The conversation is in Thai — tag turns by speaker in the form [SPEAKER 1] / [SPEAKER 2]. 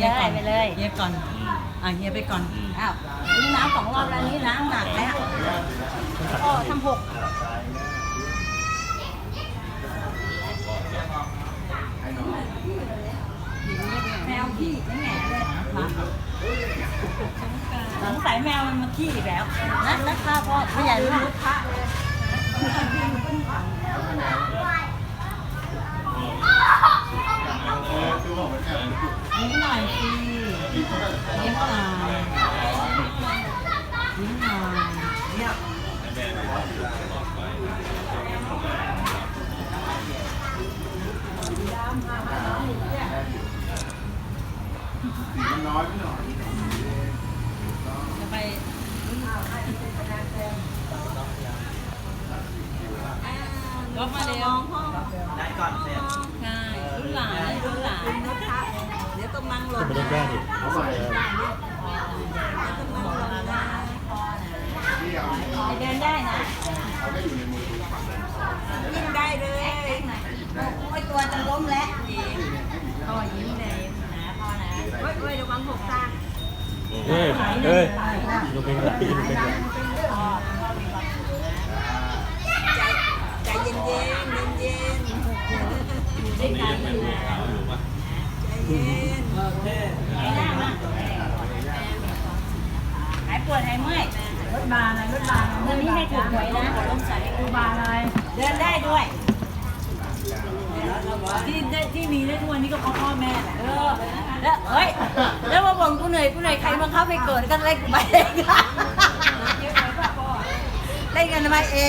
[SPEAKER 1] เลย
[SPEAKER 2] ก่อน
[SPEAKER 1] ไปเลย
[SPEAKER 2] เฮียก่อนอะเฮียไปก่อน
[SPEAKER 1] อ้าวนี่น้ำสองรอบแล้วนี่น้ำหนักแล้วก็ทำหกแมวขี้ไม่แง่เลยสงสัยแมวมันมาขี้อีกแล้วนะนะคะพ่อผู้ใหญ่รู้ลูกค้าเลย
[SPEAKER 2] ยิ้มหน่อยสิยิ้มหน่อยยิ้มหน่อยจะไปก็มาเร็ว
[SPEAKER 3] ได้ก่อนเสร็จ
[SPEAKER 1] เดิน
[SPEAKER 4] ได้
[SPEAKER 1] นะยิ้มได้เลยโอ้ยตัวจะล้มแล้วพ่อยิ้มเลยนะพ่อนะเฮ้ยเฮ้ยระวังหกตา
[SPEAKER 4] เฮ้ยเฮ้ยดูเป็นไรดูเป็นไร
[SPEAKER 1] ใจเย็นเย็นเย็นเย็นอยู่ด้วยกันนะใจเย็นหาย ปวดหายเมื่อยรถบาอะไรรถบาเรื่องนี้ให้ถูกหวยนะต้องใส่รถบาอะไร เดินได้ด้วย
[SPEAKER 2] ที่ได้ที่มีได้ทุกวันนี้ก็เพราะพ่อแม่แหละ
[SPEAKER 1] เออแล้วเฮ้ยแล้วมาบ่นกูเหนื่อยกูเหนื่อยใครบังคับให้เกิดก็เล่กูไปเองเล่กันทำไมเอง